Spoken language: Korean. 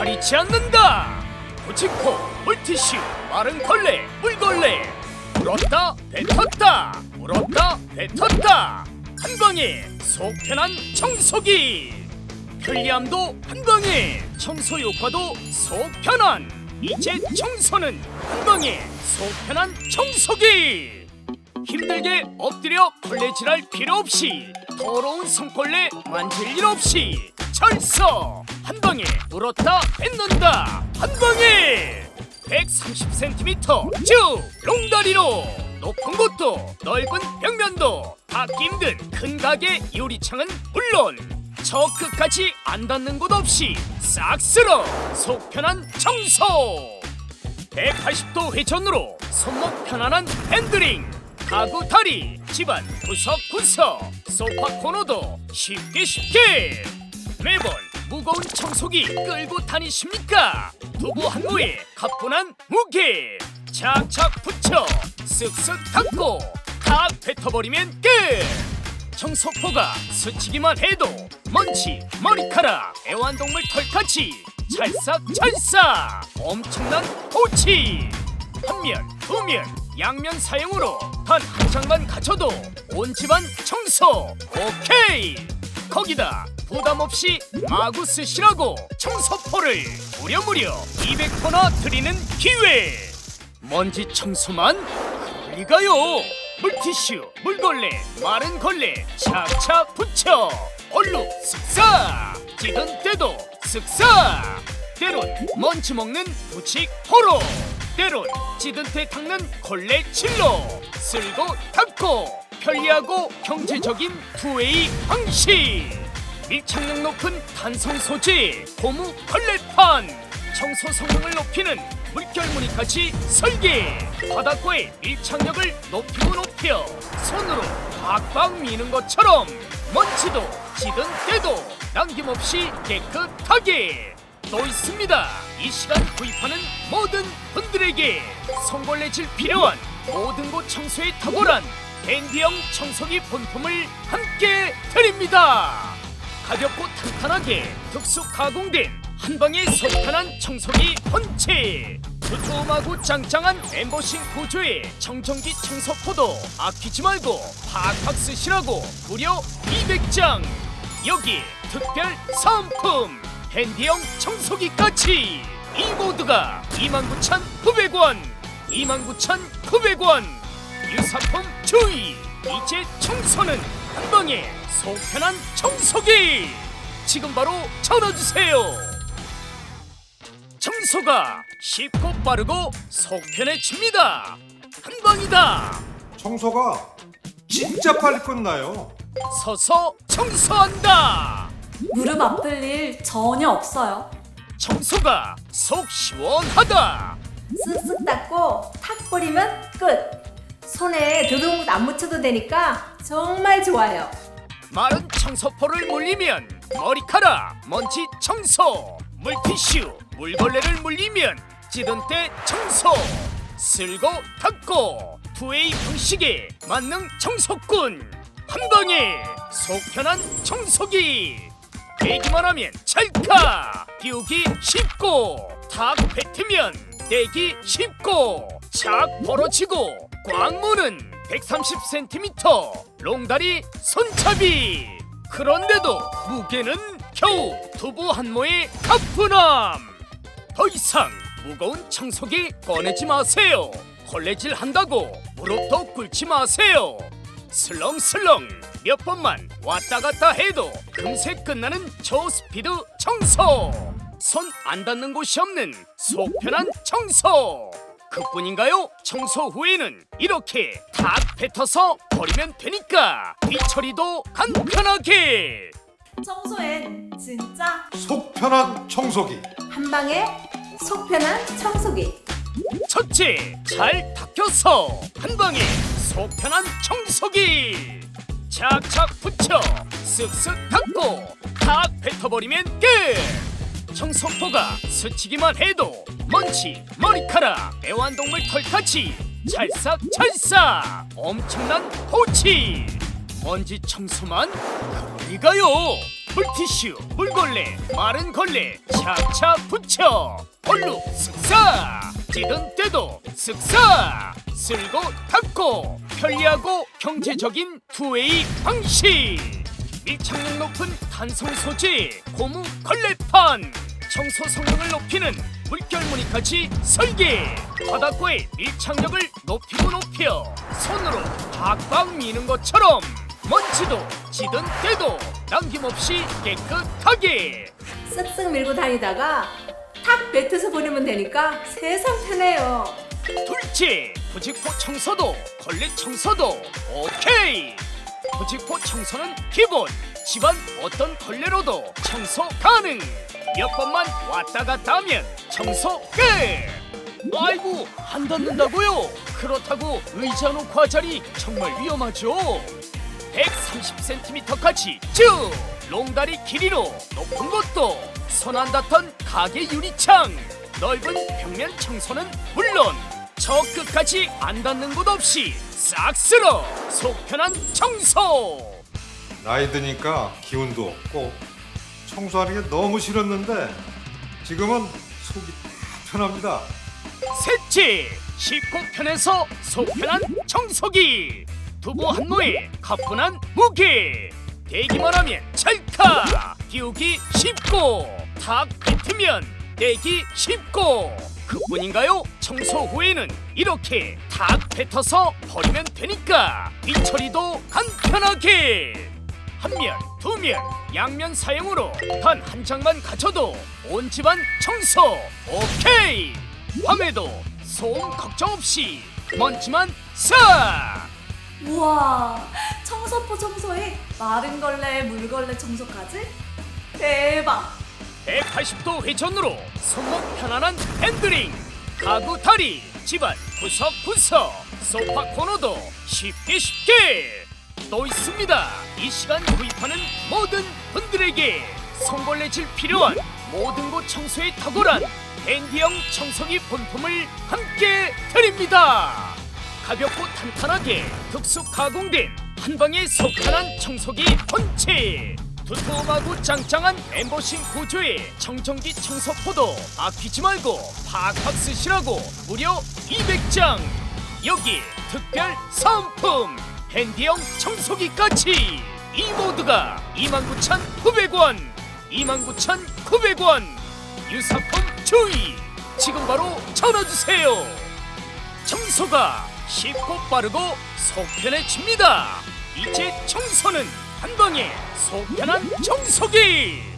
가리지 않는다. 고치코 물티슈 마른 걸레 물걸레. 물었다 뱉었다. 물었다 뱉었다. 한 방에 속 편한 청소기. 편리함도 한 방에 청소 효과도 속 편한 이제 청소는 한 방에 속 편한 청소기. 힘들게 엎드려 걸레질할 필요 없이 더러운 손걸레 만질 일 없이 철서 한 방에 물었다 뱉는다. 한 방에 130cm 쭉 롱다리로 높은 곳도 넓은 벽면도 닿기 힘든 큰 가게 유리창은 물론 저 끝까지 안 닿는 곳 없이 싹 쓸어 속 편한 청소. 180도 회전으로 손목 편안한 핸들링 가구 다리 집안 구석구석 소파 코너도 쉽게 쉽게 매번 무거운 청소기 끌고 다니십니까? 두부 한 모에 가뿐한 무게 착착 붙여 쓱쓱 닦고 다 뱉어버리면 끝. 청소포가 스치기만 해도 먼지, 머리카락, 애완동물 털같이 찰싹찰싹 엄청난 호치. 한면, 두면, 양면 사용으로 단 한 장만 갖춰도 온 집안 청소 오케이. 거기다 부담 없이 마구 쓰시라고 청소포를 무려 무려 200포나 드리는 기회. 먼지 청소만 그럴 리가요. 물티슈, 물걸레, 마른 걸레 착착 붙여 얼룩 쓱싹 찌든 때도 쓱싹 때론 먼지 먹는 부칙 호로. 때론 찌든 때 닦는 걸레 칠로. 쓸고 닦고 편리하고 경제적인 투웨이 방식 밀착력 높은 단성 소재 고무 걸레판 청소 성능을 높이는 물결 무늬까지 설계. 바닥과의 밀착력을 높이고 높여 손으로 팍팍 미는 것처럼 먼지도 찌든 때도 남김없이 깨끗하게 또 있습니다. 이 시간 구입하는 모든 분들에게 손걸레질 필요한 모든 곳 청소에 탁월한 댄디형 청소기 본품을 함께 드립니다 가볍고 탄탄하게 특수 가공된 한 방에 속편한 청소기 본체 두툼하고 짱짱한 엠보싱 구조의 청정기 청소포도 아끼지 말고 팍팍 쓰시라고 무려 200장. 여기 특별 사은품. 핸디형 청소기까지. 이 모두가 29,900원. 29,900원. 유사품 주의. 이제 청소는 한 방에 속 편한 청소기 지금 바로 전화 주세요 청소가 쉽고 빠르고 속 편해집니다 한 방이다 청소가 진짜 빨리 끝나요. 서서 청소한다 무릎 아플 일 전혀 없어요. 청소가 속 시원하다 쓱쓱 닦고 탁 뿌리면 끝. 손에 드둥 안 묻혀도 되니까 정말 좋아요. 마른 청소포를 물리면 머리카락, 먼지 청소, 물티슈, 물걸레를 물리면 찌든 때 청소, 쓸고 닦고 투웨이 방식의 만능 청소꾼 한 방에 속 편한 청소기 대기만 하면 찰칵 띄우기 쉽고 탁 뱉으면 떼기 쉽고 착 벌어지고 꽉 무는 130cm 롱다리 손잡이. 그런데도 무게는 겨우 두부 한 모의 가뿐함. 더 이상 무거운 청소기 꺼내지 마세요. 걸레질 한다고 무릎도 꿇지 마세요. 슬렁슬렁 몇 번만 왔다 갔다 해도 금세 끝나는 저스피드 청소. 손 안 닿는 곳이 없는 속 편한 청소 그뿐인가요? 청소 후에는 이렇게 다 뱉어서 버리면 되니까 뒤처리도 간편하게 청소엔 진짜 속 편한 청소기. 한 방에 속 편한 청소기. 첫째, 잘 닦여서 한 방에 속 편한 청소기. 착착 붙여 쓱쓱 닦고 탁 뱉어버리면 끝. 청소포가 스치기만 해도 먼지, 머리카락, 애완동물 털같이 찰싹찰싹 엄청난 호치. 먼지 청소만 그리가요. 물티슈, 물걸레, 마른 걸레 착착 붙여. 얼룩 쓱싹 찌든 때도 쓱싹 쓸고 닦고 편리하고 경제적인 투웨이 방식. 밀착력 높은 단성 소재 고무 걸레판. 청소 성능을 높이는 물결 무늬까지 설계. 바닥과의 밀착력을 높이고 높여 손으로 팍팍 미는 것처럼 먼지도 찌든 때도 남김없이 깨끗하게. 쓱쓱 밀고 다니다가 탁 뱉어서 버리면 되니까 세상 편해요. 둘째 부직포 청소도 걸레 청소도 오케이. 부직포 청소는 기본. 집안 어떤 걸레로도 청소 가능. 몇 번만 왔다 갔다 하면 청소 끝! 아이고 안 닿는다고요? 그렇다고 의자 놓고 하자니 정말 위험하죠? 130cm까지 쭉! 롱다리 길이로 높은 곳도 손 안 닿던 가게 유리창! 넓은 벽면 청소는 물론 저 끝까지 안 닿는 곳 없이 싹 쓸어 속 편한 청소! 나이 드니까 기운도 없고 청소하는 게 너무 싫었는데 지금은 속이 다 편합니다. 셋째 쉽고 편해서 속 편한 청소기. 두부 한 모에 가뿐한 무게. 대기만 하면 찰칵. 끼우기 쉽고 탁 뱉으면 떼기 쉽고. 그뿐인가요? 청소 후에는 이렇게 탁 뱉어서 버리면 되니까. 뒤처리도 간편하게 한 면, 두 면, 양면 사용으로 단 한 장만 갖춰도 온 집안 청소 오케이! 밤에도 소음 걱정 없이 먼지만 싹! 우와 청소포 청소에 마른 걸레 물걸레 청소까지 대박 180도 회전으로 손목 편안한 핸들링 가구 다리 집안 구석구석 소파 코너도 쉽게 쉽게 또 있습니다. 이 시간 구입하는 모든 분들에게 손걸레질 필요한 모든 곳 청소에 탁월한 댄디형 청소기 본품을 함께 드립니다. 가볍고 탄탄하게 특수 가공된 한 방에 속편한 청소기 본체 두툼하고 짱짱한 엠보싱 구조의 청정기 청소포도 아끼지 말고 팍팍 쓰시라고 무려 200장. 여기 특별 상품 핸디형 청소기까지 이 모두가 29,900원 29,900원 유사품 주의 지금 바로 전화주세요 청소가 쉽고 빠르고 속 편해집니다. 이제 청소는 한 방에 속 편한 청소기.